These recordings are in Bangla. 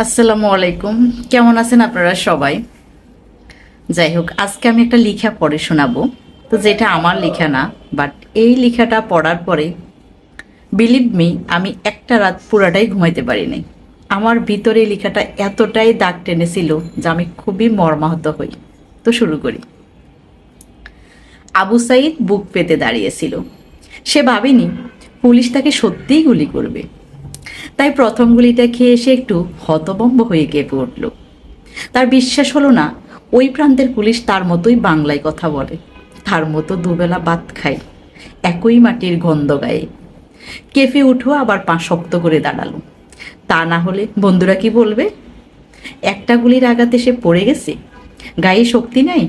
আসসালামু আলাইকুম। কেমন আছেন আপনারা সবাই? যাই হোক, আজকে আমি একটা লেখা পড়ে শোনাবো। তো যেটা আমার লেখা না বাট এই লেখাটা পড়ার পরে বিলিভ মি আমি একটা রাত পুরাটাই ঘুমাইতে পারিনি আমার ভিতরে এই লেখাটা এতটাই দাগ টেনেছিল যে আমি খুবই মর্মাহত হই। তো শুরু করি। আবু সাইদ বুক পেতে দাঁড়িয়েছিল। সে ভাবেনি, পুলিশ তাকে সত্যিই গুলি করবে। তাই প্রথম গুলিটা খেয়ে সে একটু হতবম্ব হয়ে কেঁপে উঠল। তার বিশ্বাস হলো না, ওই প্রান্তের পুলিশ তার মতোই বাংলায় কথা বলে। তার মতো দুবেলা ভাত খায়, একই মাটির গন্ধ গায়ে। কেঁপে উঠো আবার পা শক্ত করে দাঁড়াল। তা না হলে বন্ধুরা কি বলবে? একটা গুলির আঘাতে সে পড়ে গেছে? গায়ে শক্তি নাই?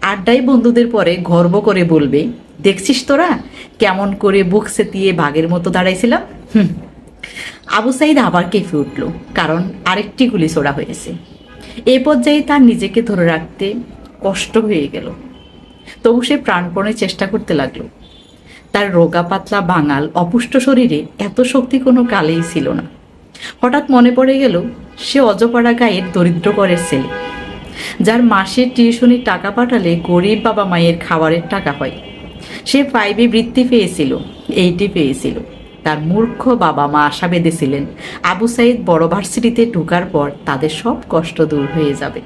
আড্ডায় বন্ধুদের পরে গর্ব করে বলবে, দেখছিস তোরা, কেমন করে বুক সেতিয়ে বাঘের মতো দাঁড়াইছিলাম? হুম। আবু সাইদ আবার কেঁপে উঠল, কারণ আরেকটি গুলি ছোড়া হয়েছে। এ পর্যায়ে তার নিজেকে ধরে রাখতে কষ্ট হয়ে গেল। তবু সে প্রাণপণে চেষ্টা করতে লাগল। তার রোগা পাতলা বাঙাল, অপুষ্ট শরীরে এত শক্তি কোনো কালেই ছিল না। হঠাৎ মনে পড়ে গেল, সে অজপাড়া গায়ের দরিদ্র করের ছেলে, যার মাসের টিউশনির টাকা পাঠালে গরিব বাবা মায়ের খাবারের টাকা হয়। সে ফাইভে বৃত্তি পেয়েছিল এইটি পেয়েছিল। তার মূর্খ বাবা মা আশা বেঁধেছিলেন। আবু সাইদ বড় ভার্সিটিতে ঢোকার পর তাদের সব কষ্ট দূর হয়ে যাবে।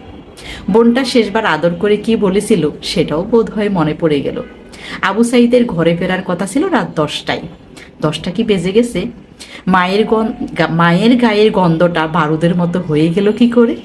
বোনটা শেষবার আদর করে কি বলেছিল সেটাও বোধ হয় মনে পড়ে গেল। আবু সাইদের ঘরে ফেরার কথা ছিল রাত দশটায়। দশটা কি বেজে গেছে? মায়ের গন মায়ের গায়ের গন্ধটা বারুদের মতো হয়ে গেল কি করে?